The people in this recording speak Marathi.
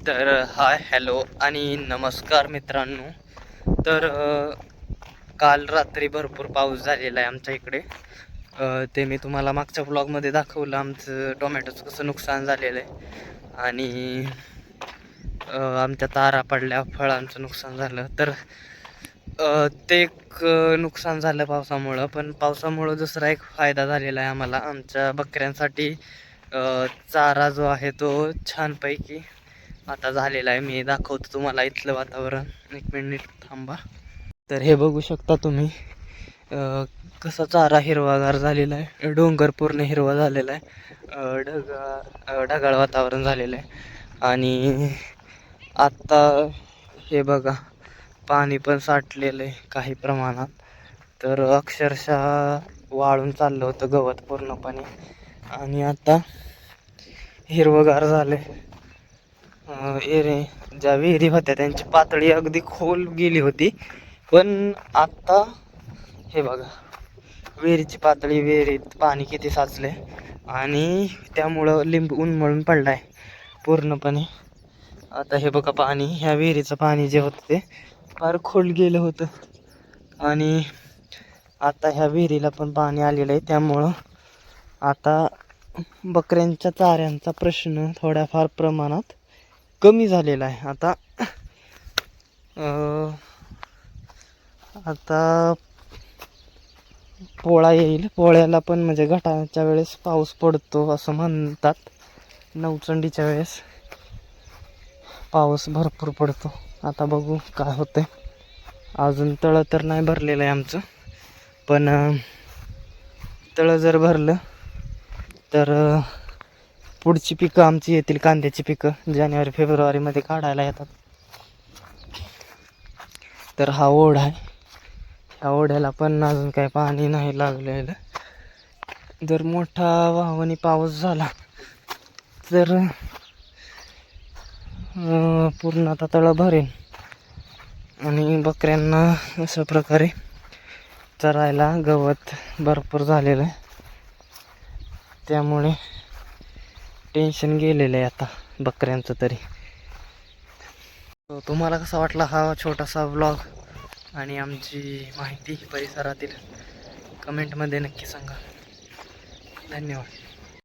तर हाय हॅलो आणि नमस्कार मित्रांनो. तर काल रात्री भरपूर पाऊस झालेला आहे आमच्या इकडे. ते मी तुम्हाला मागच्या ब्लॉगमध्ये दाखवलं. आमचं टोमॅटोचं कसं नुकसान झालेलं आहे. आणि आमच्या तारा पडल्या फळांचं नुकसान झालं. तर ते एक नुकसान झालं पावसामुळं. पण पावसामुळं दुसरा एक फायदा झालेला आहे आम्हाला. आमच्या बकऱ्यांसाठी चारा जो आहे तो छानपैकी आता झालेला आहे. मी दाखवतो तुम्हाला इथलं वातावरण. एक मिनिट थांबा. तर हे बघू शकता तुम्ही. कसा चारा हिरवागार झालेला आहे. डोंगर पूर्ण हिरवा झालेला आहे. ढगा ढगाळ ढगाळ वातावरण झालेलं आहे. आणि आत्ता हे बघा. पाणी पण साठलेलं आहे काही प्रमाणात. तर अक्षरशः वाळून चाललं होतं गवत पूर्णपणे. आणि आता हिरवगार आहे एरे ज्या विहिरी होत्या त्यांची पातळी अगदी खोल गेली होती. पण आत्ता हे बघा विहिरीची पातळी विहिरीत पाणी किती साचले आणि त्यामुळं लिंब उन्मळून पडला आहे पूर्णपणे. आता हे बघा पाणी ह्या विहिरीचं पाणी जे होतं ते फार खोल गेलं होतं. आणि आता ह्या विहिरीला पण पाणी आलेलं आहे. त्यामुळं आता बकऱ्यांच्या चाऱ्यांचा प्रश्न थोड्याफार प्रमाणात कमी झालेला आहे. आता आता पोळा येईल. पोळ्याला पण म्हणजे घटाच्या वेळेस पाऊस पडतो असं म्हणतात. नवचंडीच्या वेळेस पाऊस भरपूर पडतो. आता बघू काय होतंय. अजून तळं तर नाही भरलेलं आहे आमचं. पण तळं जर भरलं तर पुढची पिकं आमची येतील कांद्याची पिकं जानेवारी फेब्रुवारीमध्ये काढायला येतात. तर हा ओढ आहे. ह्या ओढ्याला पण अजून काही पाणी नाही लागलेलं. जर मोठा वाहवणी पाऊस झाला तर पूर्ण आता तळं भरेन. आणि बकऱ्यांना अशा प्रकारे चरायला गवत भरपूर झालेलं आहे. त्यामुळे टेन्शन गेलेलं आहे आता बकऱ्यांचं तरी. तुम्हाला कसा वाटला हा छोटासा व्लॉग आणि आमची माहिती परिसरातील कमेंटमध्ये नक्की सांगा. धन्यवाद.